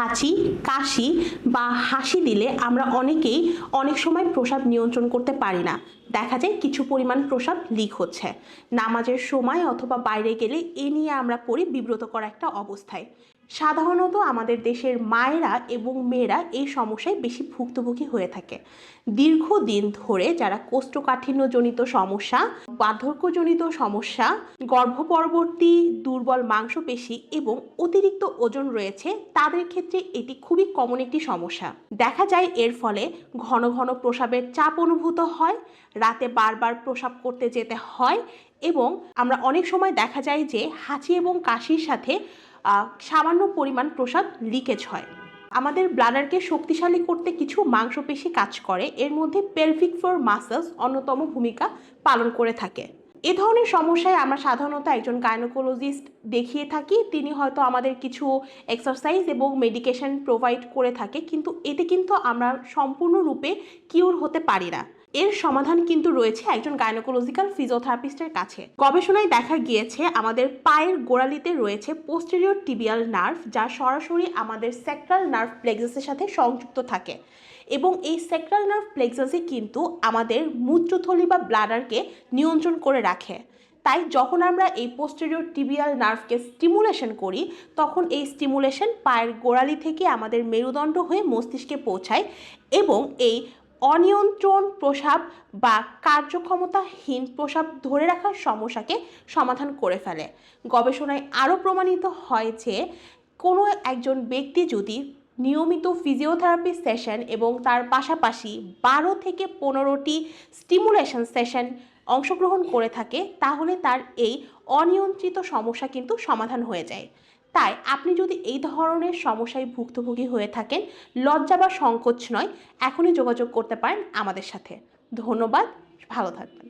হাঁচি, কাশি বা হাসি দিলে আমরা অনেকেই অনেক সময় প্রসাব নিয়ন্ত্রণ করতে পারি না। দেখা যায় কিছু পরিমাণ প্রসাব লিক হচ্ছে। নামাজের সময় অথবা বাইরে গেলে এ নিয়ে আমরা পড়ি বিব্রত করা একটা অবস্থায়। সাধারণত আমাদের দেশের মায়েরা এবং মেয়েরা এই সমস্যায় বেশি ভুক্তভোগী হয়ে থাকে। দীর্ঘদিন ধরে যারা কোষ্ঠকাঠিন্যজনিত সমস্যা, বার্ধক্যজনিত সমস্যা, গর্ভপরবর্তী, দুর্বল মাংসপেশি এবং অতিরিক্ত ওজন রয়েছে, তাদের ক্ষেত্রে এটি খুবই কমন একটি সমস্যা। দেখা যায় এর ফলে ঘন ঘন প্রসাবের চাপ অনুভূত হয়, রাতে বারবার প্রসাব করতে যেতে হয় এবং আমরা অনেক সময় দেখা যায় যে হাঁচি এবং কাশির সাথে সামান্য পরিমাণ প্রসাদ লিকেজ হয়। আমাদের ব্লাডারকে শক্তিশালী করতে কিছু মাংসপেশি কাজ করে। এর মধ্যে পেলভিক ফ্লোর মাসেলস অন্যতম ভূমিকা পালন করে থাকে। এ ধরনের সমস্যায় আমরা সাধারণত একজন গাইনোকোলজিস্ট দেখিয়ে থাকি। তিনি হয়তো আমাদের কিছু এক্সারসাইজ এবং মেডিকেশন প্রোভাইড করে থাকে। কিন্তু এতে কিন্তু আমরা সম্পূর্ণরূপে কিউর হতে পারি না। এর সমাধান কিন্তু রয়েছে একজন গাইনোকোলজিক্যাল ফিজিওথেরাপিস্টের কাছে। গবেষণায় দেখা গিয়েছে, আমাদের পায়ের গোড়ালিতে রয়েছে পোস্টেরিয়র টিবিয়াল নার্ভ যা সরাসরি আমাদের সেক্ট্রাল নার্ভ প্লেক্সাসের সাথে সংযুক্ত থাকে। এবং এই সেক্ট্রাল নার্ভ প্লেক্সাসই কিন্তু আমাদের মূত্রথলি বা ব্লাডারকে নিয়ন্ত্রণ করে রাখে। তাই যখন আমরা এই পোস্টেরিয়র টিবিয়াল নার্ভকে স্টিমুলেশন করি, তখন এই স্টিমুলেশন পায়ের গোড়ালি থেকে আমাদের মেরুদণ্ড হয়ে মস্তিষ্কে পৌঁছায় এবং এই অনিয়ন্ত্রণ প্রসাব বা কার্যক্ষমতাহীন প্রসাব ধরে রাখার সমস্যাকে সমাধান করে ফেলে। গবেষণায় আরও প্রমাণিত হয় যে, কোনো একজন ব্যক্তি যদি নিয়মিত ফিজিওথেরাপি সেশন এবং তার পাশাপাশি বারো থেকে পনেরোটি স্টিমুলেশন সেশন অংশগ্রহণ করে থাকে, তাহলে তার এই অনিয়ন্ত্রিত সমস্যা কিন্তু সমাধান হয়ে যায়। তাই আপনি যদি এই ধরনের সমস্যায় ভুক্তভোগী হয়ে থাকেন, লজ্জা বা সংকোচ নয়, এখনই যোগাযোগ করতে পারেন আমাদের সাথে। ধন্যবাদ, ভালো থাকবেন।